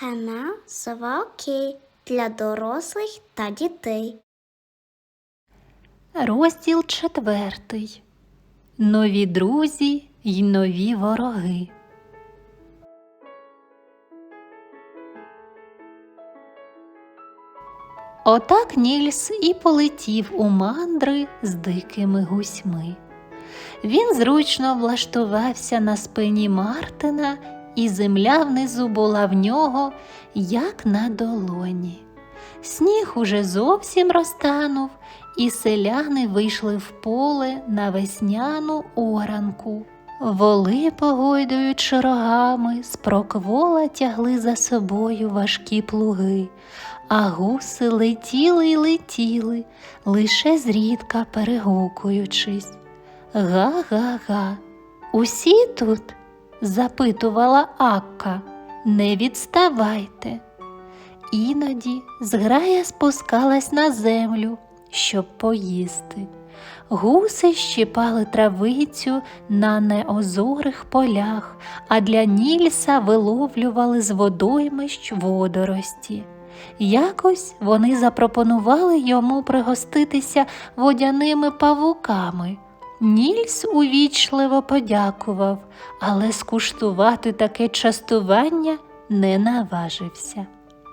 Канал Сова Окей для дорослих та дітей. Розділ четвертий. Нові друзі й нові вороги. Отак Нільс і полетів у мандри з дикими гусьми. Він зручно влаштувався на спині Мартина, і земля внизу була в нього, як на долоні. Сніг уже зовсім розтанув, і селяни вийшли в поле на весняну оранку. Воли, погойдуючи рогами, з проквола тягли за собою важкі плуги, а гуси летіли й летіли, лише зрідка перегукуючись. Га-га-га. Усі тут? Запитувала Акка. Не відставайте. Іноді зграя спускалась на землю, щоб поїсти. Гуси щипали травицю на неозорих полях, а для Нільса виловлювали з водоймищ водорості. Якось вони запропонували йому пригоститися водяними павуками. Нільс увічливо подякував, але скуштувати таке частування не наважився.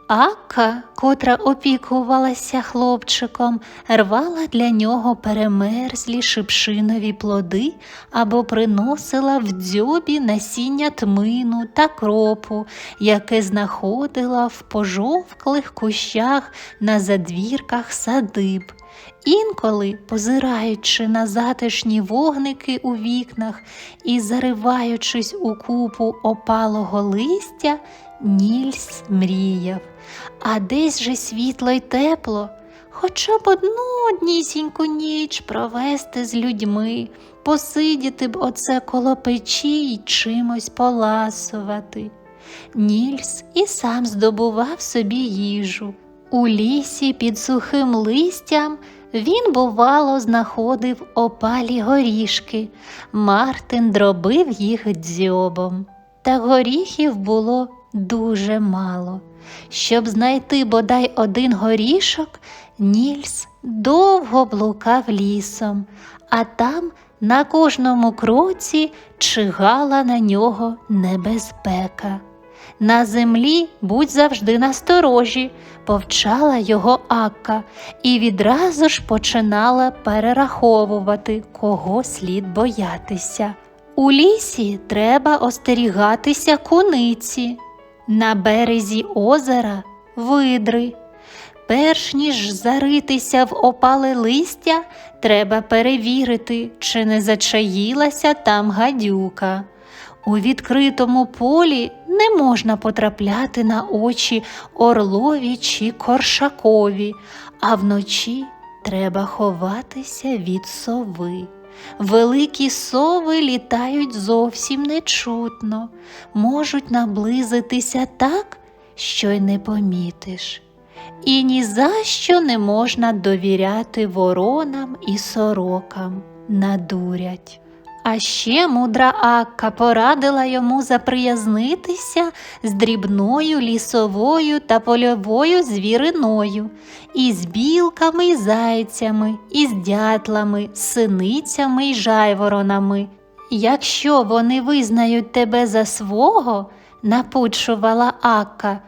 Ака, котра опікувалася хлопчиком, рвала для нього перемерзлі шипшинові плоди або приносила в дзьобі насіння тмину та кропу, яке знаходила в пожовклих кущах на задвірках садиб. Інколи, позираючи на затишні вогники у вікнах і зариваючись у купу опалого листя, Нільс мріяв, а десь же світло й тепло, хоча б одну однісіньку ніч провести з людьми, посидіти б оце коло печі й чимось поласувати. Нільс і сам здобував собі їжу. У лісі під сухим листям він, бувало, знаходив опалі горішки. Мартин дробив їх дзьобом. Та горіхів було дуже мало. Щоб знайти бодай один горішок, Нільс довго блукав лісом, а там на кожному кроці чигала на нього небезпека. На землі будь завжди насторожі, повчала його Акка і відразу ж починала перераховувати, кого слід боятися. У лісі треба остерігатися куниці, на березі озера видри. Перш ніж заритися в опале листя, треба перевірити, чи не зачаїлася там гадюка. У відкритому полі не можна потрапляти на очі орлові чи коршакові, а вночі треба ховатися від сови. Великі сови літають зовсім нечутно, можуть наблизитися так, що й не помітиш. І ні за що не можна довіряти воронам і сорокам, надурять. А ще мудра Акка порадила йому заприязнитися з дрібною лісовою та польовою звіриною, із білками й зайцями, із дятлами, синицями й жайворонами. Якщо вони визнають тебе за свого, напучувала Акка,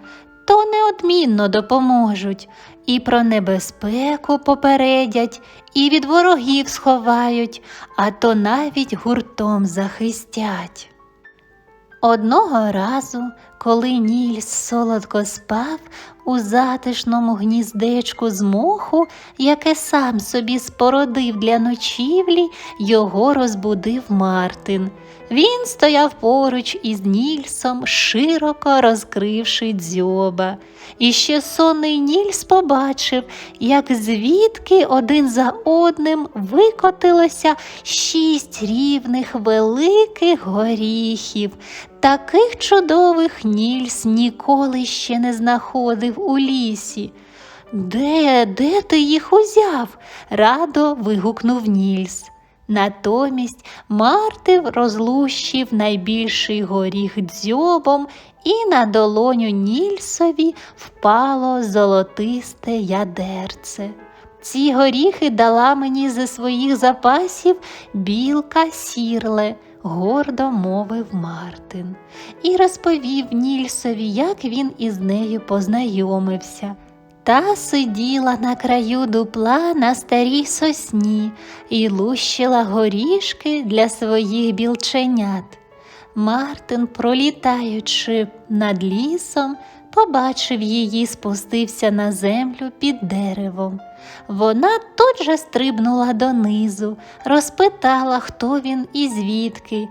то неодмінно допоможуть, і про небезпеку попередять, і від ворогів сховають, а то навіть гуртом захистять. Одного разу, коли Нільс солодко спав у затишному гніздечку з моху, яке сам собі спородив для ночівлі, його розбудив Мартин. Він стояв поруч із Нільсом, широко розкривши дзьоба. І ще сонний Нільс побачив, як звідки один за одним викотилося шість рівних великих горіхів. Таких чудових Нільс ніколи ще не знаходив у лісі. Де, де ти їх узяв? радо вигукнув Нільс. Натомість Мартин розлущив найбільший горіх дзьобом, і на долоню Нільсові впало золотисте ядерце. Ці горіхи дала мені зі своїх запасів білка сірле, гордо мовив Мартин, і розповів Нільсові, як він із нею познайомився. Та сиділа на краю дупла на старій сосні і лущила горішки для своїх білченят. Мартин, пролітаючи над лісом, побачив її, спустився на землю під деревом. Вона тут же стрибнула донизу, розпитала, хто він і звідки,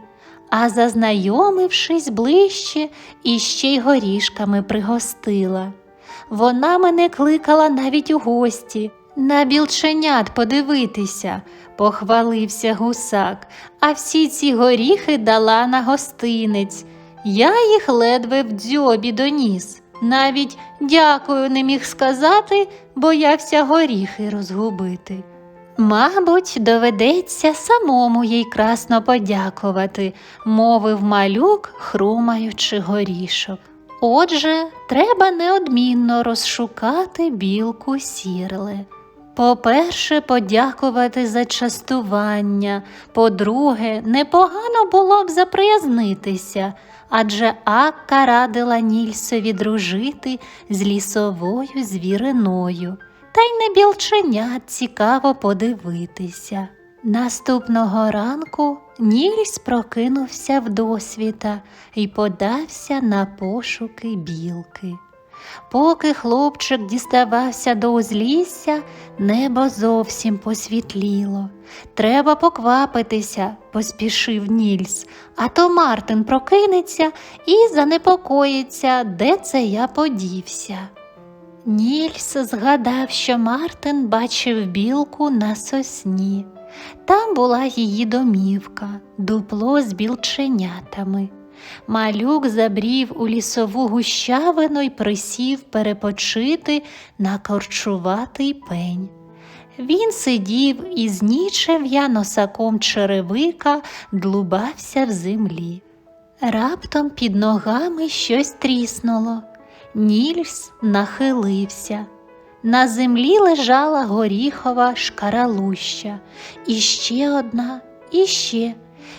а зазнайомившись ближче, іще й горішками пригостила. Вона мене кликала навіть у гості. На білченят подивитися, похвалився гусак, а всі ці горіхи дала на гостинець. Я їх ледве в дзьобі доніс. Навіть дякую не міг сказати, боявся горіхи розгубити. Мабуть, доведеться самому їй красно подякувати, мовив малюк, хрумаючи горішок. Отже, треба неодмінно розшукати білку сірле. По-перше, подякувати за частування. По-друге, непогано було б заприязнитися, адже Акка радила Нільсові дружити з лісовою звіриною, та й на білченят цікаво подивитися. Наступного ранку Нільс прокинувся вдосвіта і подався на пошуки білки. Поки хлопчик діставався до узлісся, небо зовсім посвітліло. Треба поквапитися, поспішив Нільс, а то Мартин прокинеться і занепокоїться, де це я подівся. Нільс згадав, що Мартин бачив білку на сосні. Там була її домівка, дупло з білченятами. Малюк забрів у лісову гущавину й присів перепочити на корчуватий пень. Він сидів і знічев'я носаком черевика длубався в землі. Раптом під ногами щось тріснуло. Нільс нахилився. На землі лежала горіхова шкаралуща, і ще одна, і ще.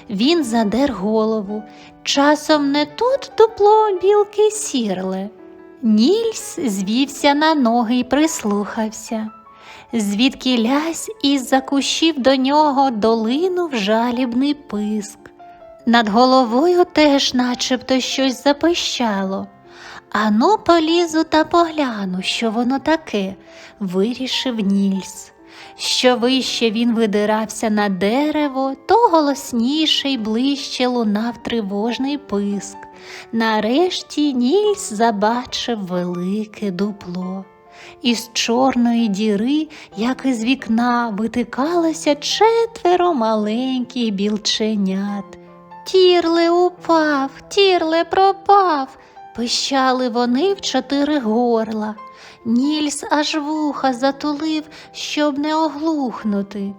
Він задер голову. Часом не тут дупло білки сірле. Нільс звівся на ноги й прислухався. Звідки лясь із-за кущів до нього долинув жалібний писк. Над головою теж начебто щось запищало. Ану, полізу та погляну, що воно таке, вирішив Нільс. Що вище він видирався на дерево, то голосніше й ближче лунав тривожний писк. Нарешті Нільс забачив велике дупло. Із чорної діри, як із вікна, витикалося четверо маленьких білченят. Тірле упав, тірле пропав, пищали вони в чотири горла. Нільс аж вуха затулив, щоб не оглухнути.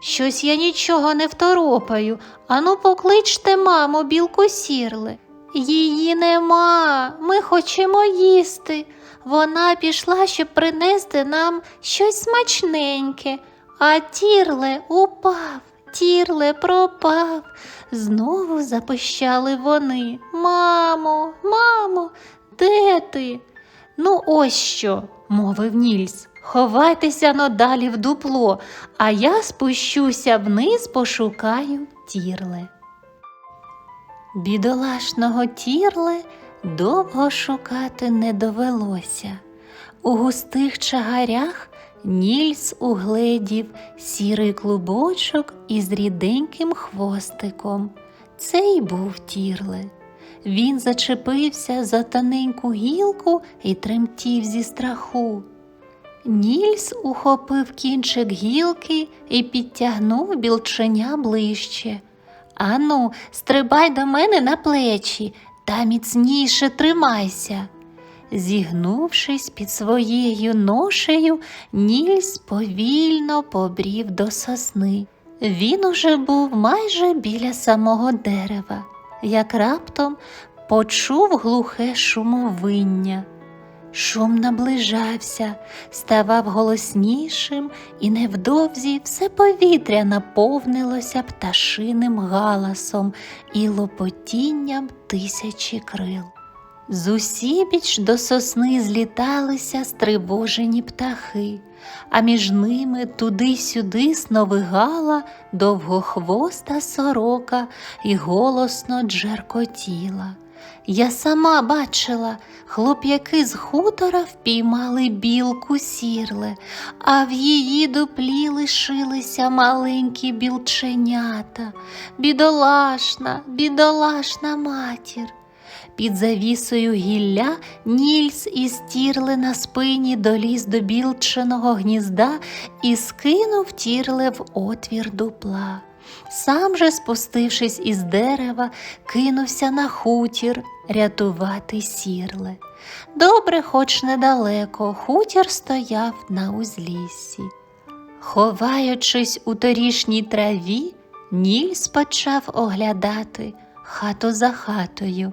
Щось я нічого не второпаю. Ану, покличте, мамо, білку сірле. Її нема, ми хочемо їсти. Вона пішла, щоб принести нам щось смачненьке, а тірле упав, тірле пропав. Знову запищали вони. Мамо, мамо, де ти? Ну, ось що, мовив Нільс. Ховайтеся но далі в дупло, а я спущуся вниз, пошукаю тірле. Бідолашного тірле довго шукати не довелося. У густих чагарях Нільс угледів сірий клубочок із ріденьким хвостиком. Це й був тірле. Він зачепився за тоненьку гілку і тремтів зі страху. Нільс ухопив кінчик гілки і підтягнув білченя ближче. Ану, стрибай до мене на плечі та міцніше тримайся. Зігнувшись під своєю ношею, Нільс повільно побрів до сосни. Він уже був майже біля самого дерева, як раптом почув глухе шумовиння. Шум наближався, ставав голоснішим, і невдовзі все повітря наповнилося пташиним галасом і лопотінням тисячі крил. Зусібіч до сосни зліталися стривожені птахи, а між ними туди-сюди сновигала довгохвоста сорока і голосно джеркотіла. Я сама бачила, хлоп'яки з хутора впіймали білку сірле, а в її дуплі лишилися маленькі білченята. Бідолашна, бідолашна матір. Під завісою гілля Нільс із тірли на спині доліз до білчиного гнізда і скинув тірле в отвір дупла. Сам же, спустившись із дерева, кинувся на хутір рятувати сірле. Добре, хоч недалеко, хутір стояв на узліссі. Ховаючись у торішній траві, Нільс почав оглядати хату за хатою,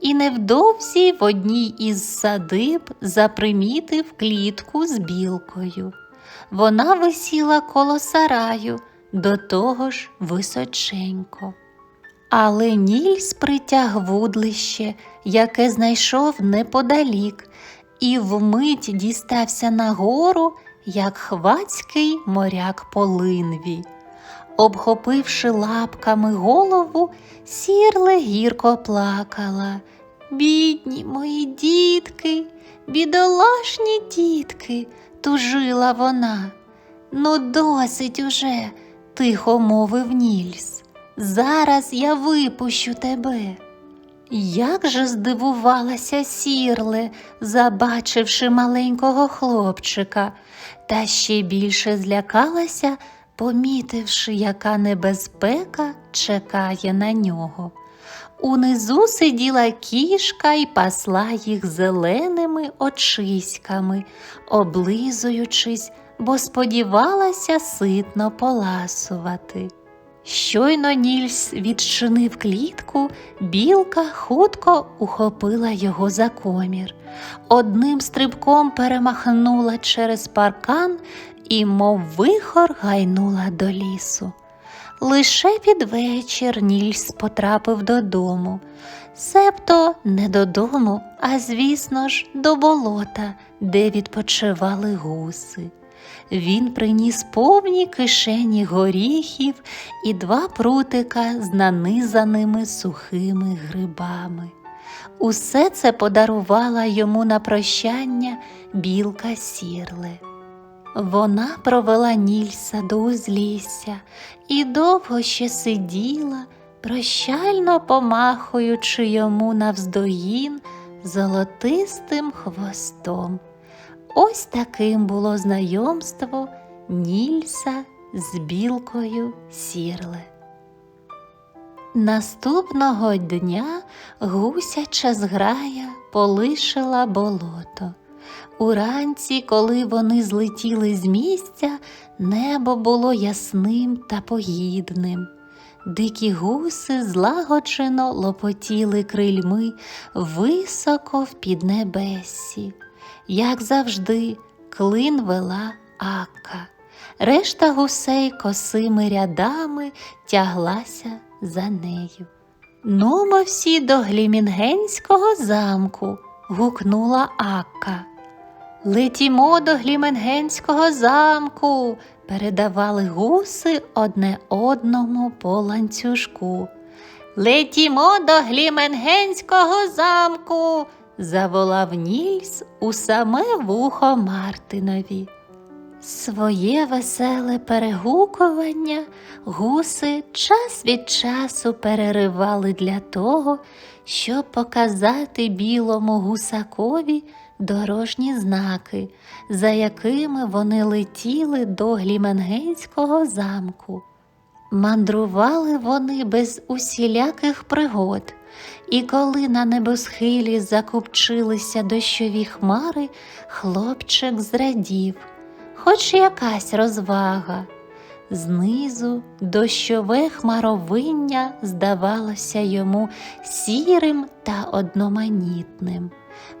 і невдовзі в одній із садиб запримітив клітку з білкою. Вона висіла коло сараю, до того ж височенько. Але Нільс притяг вудлище, яке знайшов неподалік, і вмить дістався нагору, як хвацький моряк по линві. Обхопивши лапками голову, сірле гірко плакала. Бідні мої дітки, бідолашні дітки, тужила вона. Ну, досить уже, тихо мовив Нільс. Зараз я випущу тебе. Як же здивувалася сірле, забачивши маленького хлопчика, та ще більше злякалася, помітивши, яка небезпека чекає на нього. Унизу сиділа кішка і пасла їх зеленими очиськами, облизуючись, бо сподівалася ситно поласувати. Щойно Нільс відчинив клітку, білка хутко ухопила його за комір. Одним стрибком перемахнула через паркан і, мов вихор, гайнула до лісу. Лише під вечір Нільс потрапив додому. Себто не додому, а звісно ж, до болота, де відпочивали гуси. Він приніс повні кишені горіхів і два прутика з нанизаними сухими грибами. Усе це подарувала йому на прощання білка сірле. Вона провела Нільса до узлісся і довго ще сиділа, прощально помахуючи йому навздогін золотистим хвостом. Ось таким було знайомство Нільса з білкою сірле. Наступного дня гусяча зграя полишила болото. Уранці, коли вони злетіли з місця, небо було ясним та погідним. Дикі гуси злагоджено лопотіли крильми високо в піднебесі. Як завжди, клин вела Акка. Решта гусей косими рядами тяглася за нею. Нумо всі до Глімінгенського замку, гукнула Акка. Летімо до Гліменгенського замку, передавали гуси одне одному по ланцюжку. Летімо до Гліменгенського замку, заволав Нільс у саме вухо Мартинові. Своє веселе перегукування гуси час від часу переривали для того, щоб показати білому гусакові дорожні знаки, за якими вони летіли до Гліменгенського замку. Мандрували вони без усіляких пригод, і коли на небосхилі закупчилися дощові хмари, хлопчик зрадів, хоч якась розвага. Знизу дощове хмаровиння здавалося йому сірим та одноманітним.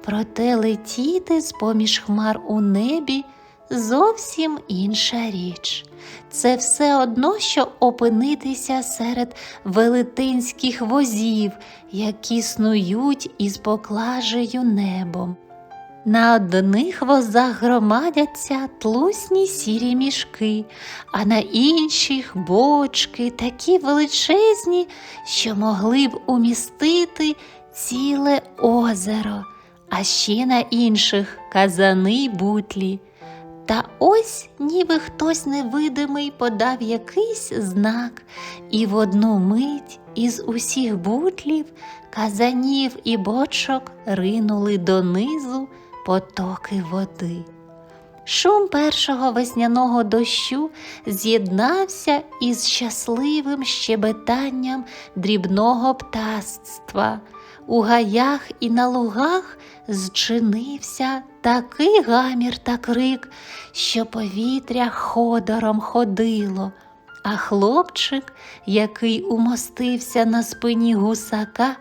Проте летіти з поміж хмар у небі зовсім інша річ. Це все одно, що опинитися серед велетенських возів, які снують із поклажею небом. На одних возах громадяться тлусні сірі мішки, а на інших бочки такі величезні, що могли б умістити ціле озеро, а ще на інших казани й бутлі. Та ось ніби хтось невидимий подав якийсь знак, і в одну мить із усіх бутлів, казанів і бочок ринули донизу потоки води. Шум першого весняного дощу з'єднався із щасливим щебетанням дрібного птаства. У гаях і на лугах зчинився такий гамір та крик, що повітря ходором ходило, а хлопчик, який умостився на спині гусака,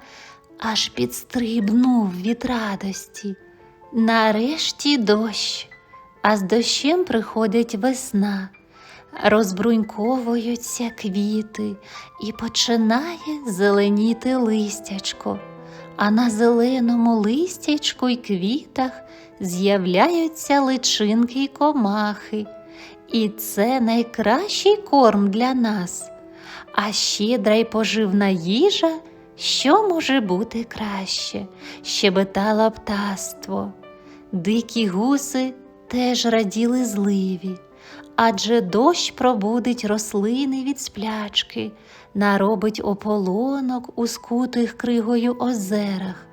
аж підстрибнув від радості. Нарешті дощ, а з дощем приходить весна, розбруньковуються квіти і починає зеленіти листячко, а на зеленому листячку й квітах з'являються личинки й комахи. І це найкращий корм для нас, а щедра й поживна їжа. Що може бути краще? щебетало птаство. Дикі гуси теж раділи зливі, адже дощ пробудить рослини від сплячки, наробить ополонок у скутих кригою озерах,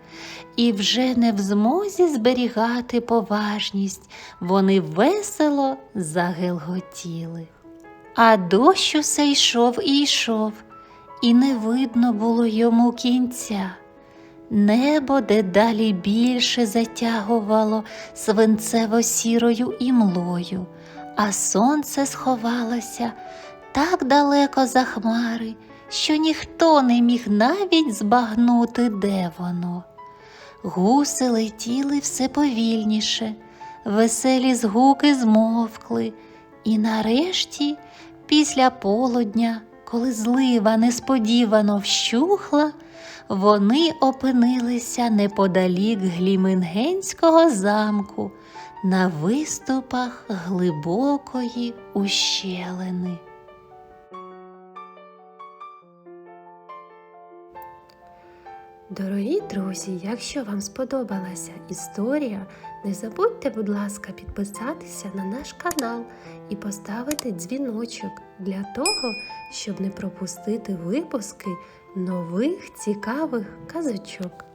і вже не в змозі зберігати поважність, вони весело загелготіли. А дощ усе йшов і йшов і не видно було йому кінця. Небо дедалі більше затягувало свинцево-сірою імлою, а сонце сховалося так далеко за хмари, що ніхто не міг навіть збагнути, де воно. Гуси летіли все повільніше, веселі згуки змовкли, і нарешті, після полудня, коли злива несподівано вщухла, вони опинилися неподалік Глімингенського замку на виступах глибокої ущелини. Дорогі друзі, якщо вам сподобалася історія, не забудьте, будь ласка, підписатися на наш канал і поставити дзвіночок для того, щоб не пропустити випуски нових цікавих казочок.